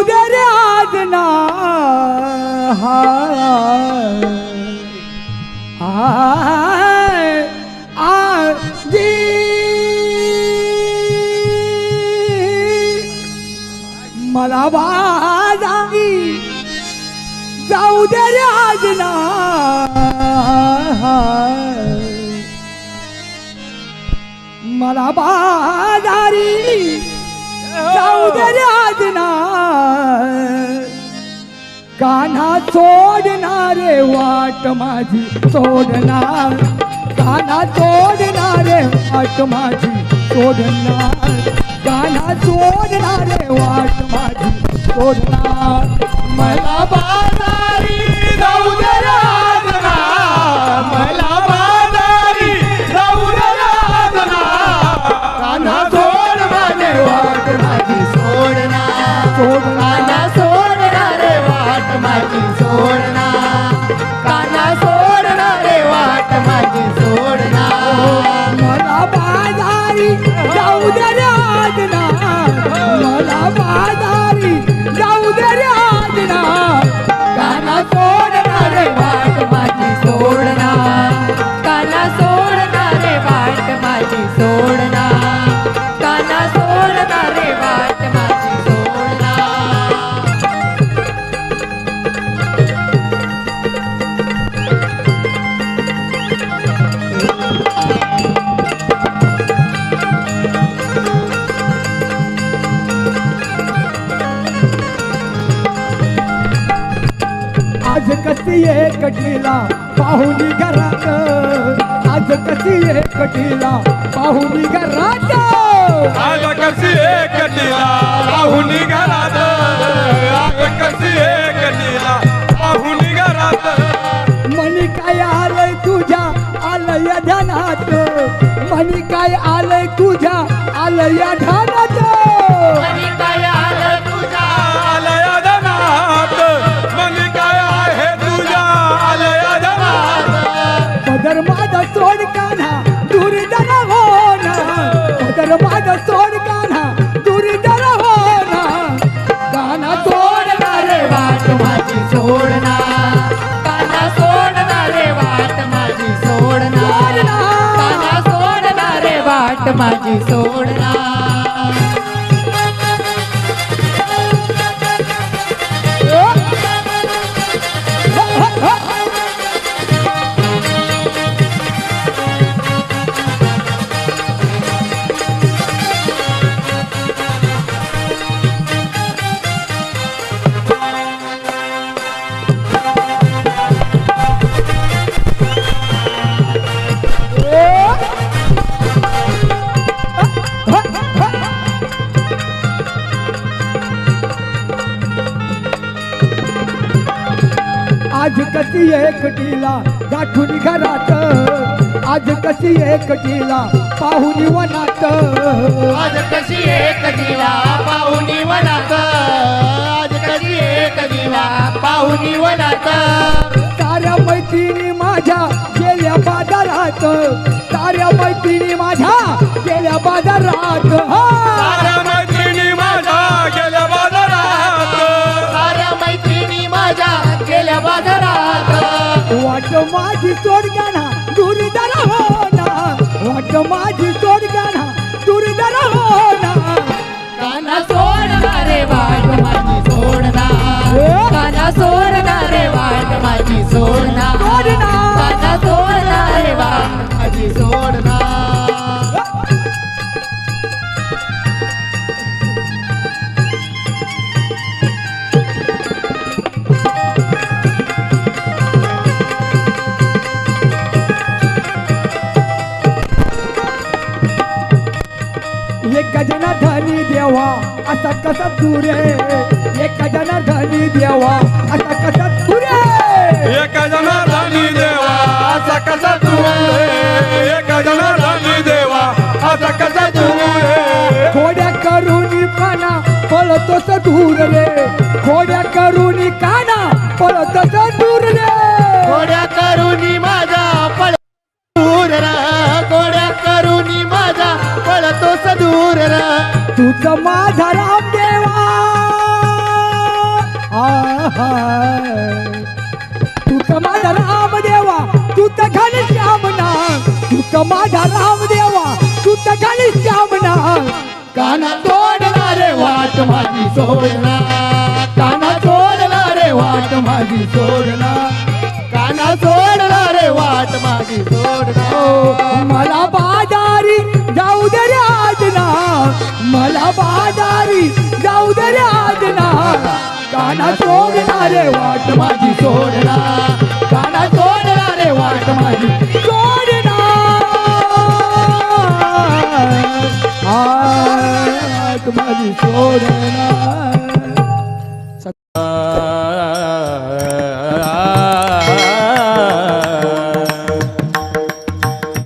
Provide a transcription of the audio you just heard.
जाऊ दे रे आज। ना आजी मला बाजारी जाऊ दे रे आज ना कान्हा सोडणारे वाट माझी सोडणार. कान्हा सोडणारे वाट माझी सोडणार. कान्हा सोडणारे वाट माझी सोडणार. आज कशी एकटीला पाहुणी घरात? आज कशी एकटीला पाहुणी घरात? आज कशी एकटीला पाहुणी घरात? काय आलंय तुझ्या ध्यानात? काय आलं तुझ्या काय आहे तुझ्या पदर माझा सोड कान्हा आज कशी एकटीला गाठून घरात? आज कशी एकटीला पाहुणी वनात? आज कशी एक दिवा पाहुणी वनात? आज कशी एक दिवा पाहुणी वनात? साऱ्या मैत्रिणी माझ्या गेल्या बाजारात. साऱ्या मैत्रिणी माझ्या गेल्या बाजारात. वाट चोर सोडगाना दुर्धर हो ना वाट माझी एक जना धनी देवा असा कसा तुरे एक जना धनी देवा असा कसा तुरे एका जना पळतो दूर माझा राम देवा. आहा. तू तर माझा राम देवा. तू तर घाली श्यामना तू तर माझा राम देवा. तू तर घाली श्यामना काना तोडला रे वाट माझी सोडला काना तोडला रे वाट माझी सोडला काना सोडणार रे वाट माझी सोडला काना सोडला रे वाट माझी सोडणार. माझी सोडणार.